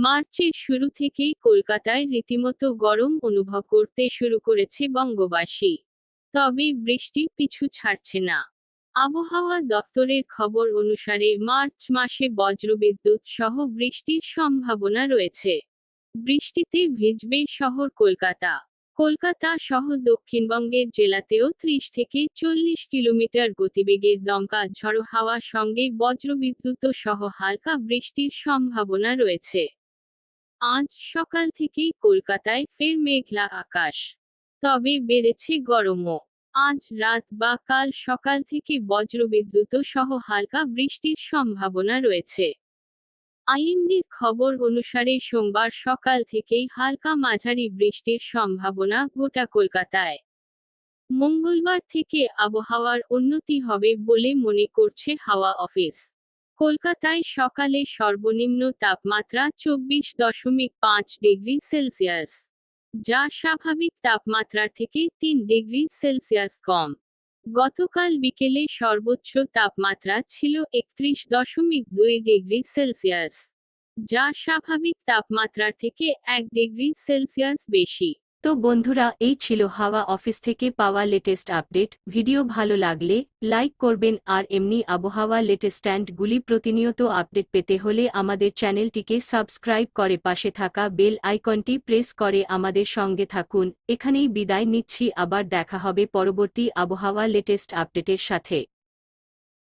মার্চের শুরু থেকেই কলকাতায় রীতিমতো গরম অনুভব করতে শুরু করেছে বঙ্গবাসী। তবে বৃষ্টি পিছু ছাড়ছে না। আবহাওয়া দপ্তরের খবর অনুসারে মার্চ মাসে বজ্রবিদ্যুৎ সহ বৃষ্টির সম্ভাবনা রয়েছে। বৃষ্টিতে ভিজবে শহর কলকাতা। কলকাতা সহ দক্ষিণবঙ্গের জেলাতেও ত্রিশ থেকে চল্লিশ কিলোমিটার গতিবেগের দমকা ঝড়ো হাওয়া সঙ্গে বজ্রবিদ্যুৎ সহ হালকা বৃষ্টির সম্ভাবনা রয়েছে। আজ সকাল থেকেই কলকাতায় ফের মেঘলা আকাশ। তবে বেড়েছে গরমও। আজ রাত বা কাল সকাল থেকে বজ্রবিদ্যুৎ সহ হালকা বৃষ্টির সম্ভাবনা রয়েছে। আইএমডির খবর অনুসারে সোমবার সকাল থেকেই হালকা মাঝারি বৃষ্টির সম্ভাবনা গোটা কলকাতায়। মঙ্গলবার থেকে আবহাওয়ার উন্নতি হবে বলে মনে করছে হাওয়া অফিস। কলকাতায় সকালে সর্বনিম্ন তাপমাত্রা চব্বিশ দশমিক পাঁচ ডিগ্রি সেলসিয়াস, যা স্বাভাবিক তাপমাত্রার থেকে তিন ডিগ্রি সেলসিয়াস কম। গতকাল বিকেলে সর্বোচ্চ তাপমাত্রা ছিল একত্রিশ দশমিক দুই ডিগ্রি সেলসিয়াস, যা স্বাভাবিক তাপমাত্রার থেকে এক ডিগ্রি সেলসিয়াস বেশি। তো বন্ধুরা, এই ছিল হাওয়া অফিস থেকে পাওয়া লেটেস্ট আপডেট ভিডিও ভালো লাগলে লাইক করবেন আর এমনি আবহাওয়া লেটেস্ট গুলি প্রতিনিয়ত আপডেট পেতে হলে আমাদের চ্যানেলটিকে সাবস্ক্রাইব করে পাশে থাকা বেল আইকনটি প্রেস করে আমাদের সঙ্গে থাকুন। এখানেই বিদায় নিচ্ছি, আবার দেখা হবে পরবর্তী আবহাওয়া লেটেস্ট আপডেটের সাথে।